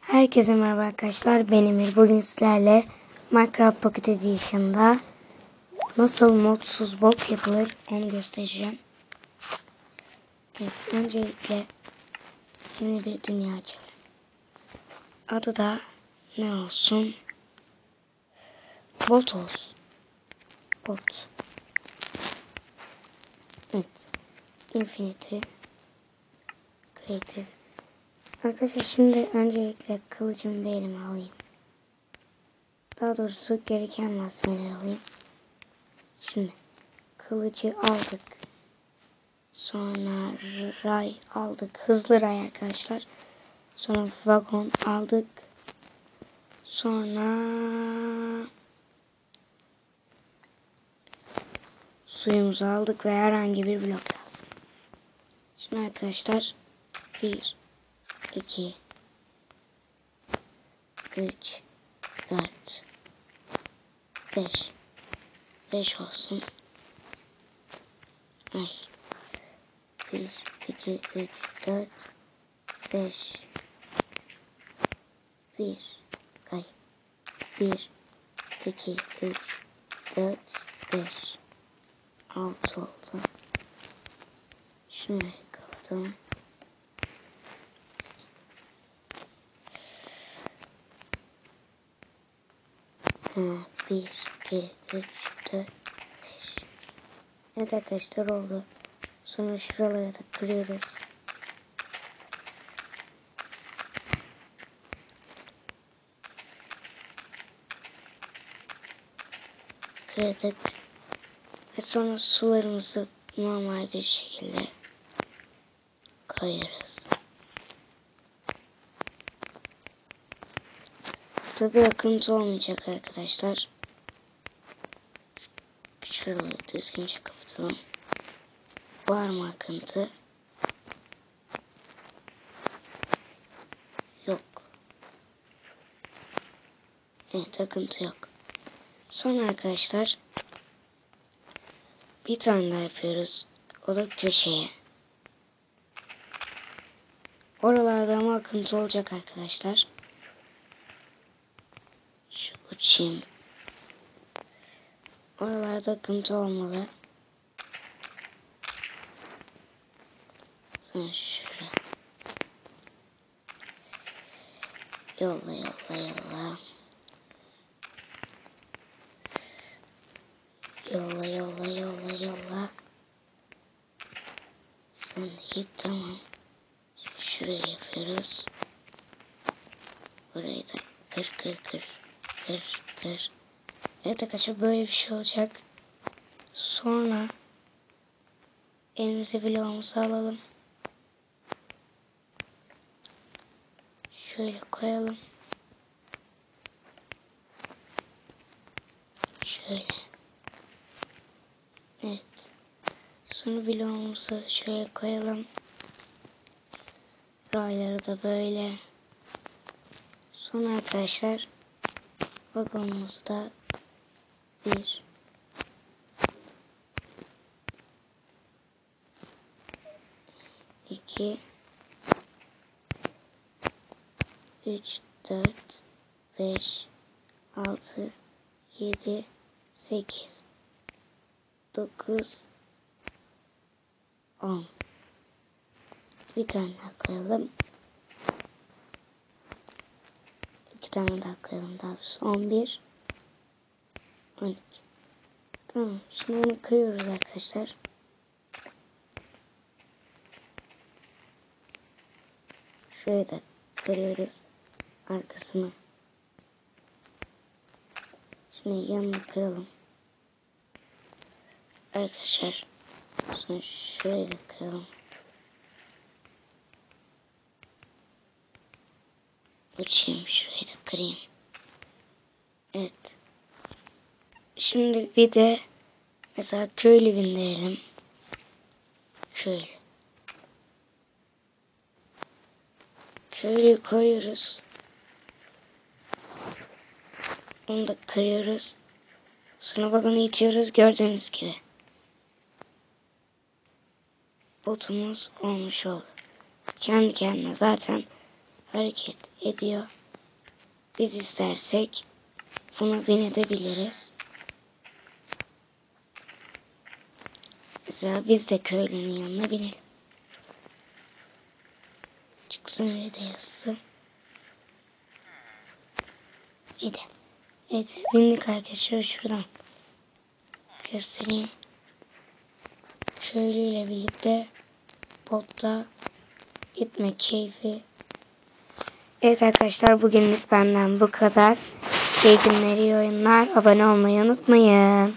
Herkese merhaba arkadaşlar. Ben Emir. Bugün sizlerle Minecraft Pocket Edition'da nasıl modsuz bot yapılır onu göstereceğim. Evet, öncelikle yeni bir dünya açalım. Adı da ne olsun? Bot olsun. Bot. Evet. Infinity. Creative. Arkadaşlar şimdi öncelikle kılıcımı bir elime alayım. Daha doğrusu gereken malzemeleri alayım. Şimdi kılıcı aldık. Sonra ray aldık. Hızlı ray arkadaşlar. Sonra vagon aldık. Sonra suyumuzu aldık ve herhangi bir blok lazım. Şimdi arkadaşlar bir 2 3 4 5 5 olsun. Ay. 1 2 3 4 5 1 ay 1 2 3 4 5 6 oldu. Şunu kapatalım. Ha, bir, iki, üç, dört, beş. Evet arkadaşlar oldu. Sonra şuraları da kırıyoruz. Kırdık. Ve sonra sularımızı normal bir şekilde koyuyoruz. Tabi akıntı olmayacak arkadaşlar. Şuraları düzgünce kapatalım. Var mı akıntı? Yok. Evet akıntı yok. Sonra arkadaşlar bir tane daha yapıyoruz. O da köşeye. Oralarda ama akıntı olacak arkadaşlar. Şu uçayım. Oralarda akıntı olmalı. Sonra şuraya. Yolla yolla yolla. Yolla yolla. Git tamam. Şimdi şuraya yapıyoruz. Burayı da kır kır kır. Kır kır. Evet arkadaşlar böyle bir şey olacak. Sonra elimize vlogumuzu alalım. Şöyle koyalım. Şöyle. Evet. Sonra vlogumuzu şöyle koyalım. Rayları da böyle. Sonra arkadaşlar vagonumuzda bir iki üç dört beş altı yedi sekiz dokuz on bir tane daha koyalım iki tane daha koyalım daha doğrusu on bir 12. Tamam. Şimdi bunu kırıyoruz arkadaşlar. Şöyle da kırıyoruz. Arkasını. Şimdi yanını kıralım. Arkadaşlar. Sonra da kıralım. Uçayım şurayı da kırayım. Evet. Şimdi bir de mesela köylü bindirelim. Köylü. Köylü koyuyoruz. Onu da kırıyoruz. Sonra vagonu itiyoruz gördüğünüz gibi. Botumuz olmuş oldu. Kendi kendine zaten hareket ediyor. Biz istersek bunu binebiliriz. Mesela biz de köylünün yanına binelim. Çıksın öyle de yazsın. Bir de. Evet bindik arkadaşlar şuradan. Göstereyim. Köylüyle birlikte botta gitme keyfi. Evet arkadaşlar bugünlük benden bu kadar. İyi günler, iyi oyunlar. Abone olmayı unutmayın.